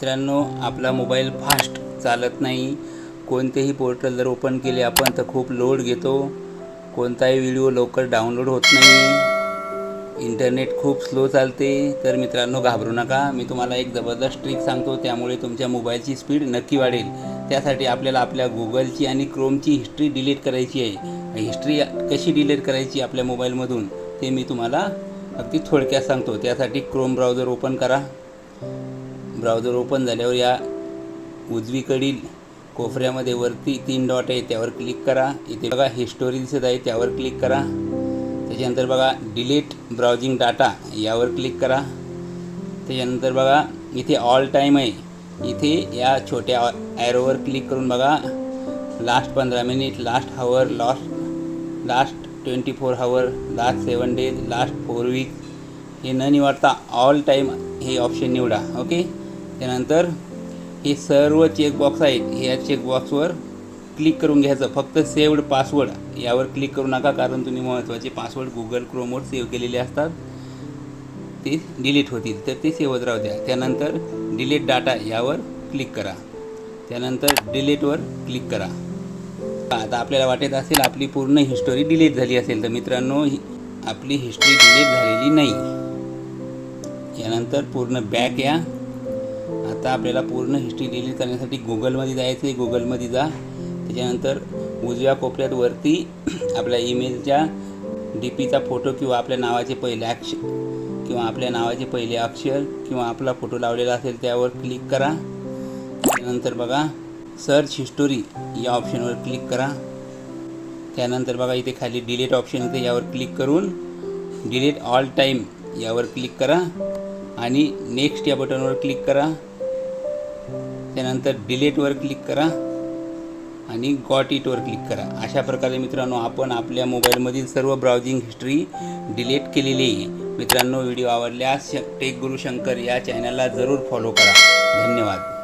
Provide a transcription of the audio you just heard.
मित्रांनो आपला mobile fast चालत नाही. कोणतेही पोर्टल जर ओपन केले आपण तर खूप लोड घेतो. कोणताही व्हिडिओ लवकर डाउनलोड होत नाही. इंटरनेट खूप स्लो चालते. तर मित्रांनो घाबरू नका. मी तुम्हाला एक जबरदस्त ट्रिक सांगतो. त्यामुळे तुमच्या मोबाईलची स्पीड नक्की वाढेल. त्यासाठी आपल्याला आपल्या गुगलची आणि क्रोमची हिस्ट्री डिलीट करायची आहे. हिस्ट्री कशी डिलीट करायची आपल्या मोबाईलमधून ते मी तुम्हाला अगदी थोडक्यात सांगतो. त्यासाठी क्रोम ब्राउझर ओपन करा. ब्राउझर ओपन झाल्यावर या उजवीकडील कोपऱ्यामध्ये वरती तीन डॉट आहे त्यावर क्लिक करा. इथे बघा हिस्टोरी दिसत आहे त्यावर क्लिक करा. त्याच्यानंतर बघा डिलीट ब्राउजिंग डाटा यावर क्लिक करा. त्याच्यानंतर बघा इथे ऑल टाईम आहे. इथे या छोट्या ॲरोवर क्लिक करून बघा. लास्ट पंधरा minute last hour last last twenty four hour last seven days last four week हे न निवडता ऑल टाईम हे ऑप्शन निवडा ओके त्यानंतर हे सर्व चेकबॉक्स आहेत ह्या चेकबॉक्सवर क्लिक करून घ्यायचं. फक्त सेव्ड पासवर्ड यावर क्लिक करू नका कारण तुम्ही महत्त्वाचे पासवर्ड गुगल क्रोमवर सेव्ह केलेले असतात. ते डिलीट होतील तर ते सेवत राहू द्या. त्यानंतर डिलीट डाटा यावर क्लिक करा. त्यानंतर डिलीटवर क्लिक करा. आता आपल्याला वाटत असेल आपली पूर्ण हिस्टोरी डिलीट झाली असेल तर मित्रांनो आपली हिस्ट्री डिलीट झालेली नाही. यानंतर पूर्ण बॅक या. आता आपल्याला पूर्ण हिस्ट्री डिलीट करण्यासाठी गुगलमध्ये जायचं आहे. गुगलमध्ये जा. त्याच्यानंतर उजव्या कोपऱ्यात वरती आपल्या ईमेलच्या डी पीचा फोटो किंवा आपल्या नावाचे पहिले अक्ष किंवा आपल्या नावाचे पहिले अक्षर किंवा आपला फोटो लावलेला असेल त्यावर क्लिक करा. त्यानंतर बघा सर्च हिस्टोरी या ऑप्शनवर क्लिक करा. त्यानंतर बघा इथे खाली डिलीट ऑप्शन येते यावर क्लिक करून डिलीट ऑल टाईम यावर क्लिक करा. आणि नेक्स्ट या बटनवर क्लिक करा. त्यानंतर डिलेटवर क्लिक करा आणि गॉट इटवर क्लिक करा. अशा प्रकारे मित्रांनो आपण आपल्या मोबाईलमधील सर्व ब्राउजिंग हिस्ट्री डिलीट केलेली आहे. मित्रांनो व्हिडिओ आवडल्यास श टेक गुरु शंकर या चॅनलला जरूर फॉलो करा. धन्यवाद.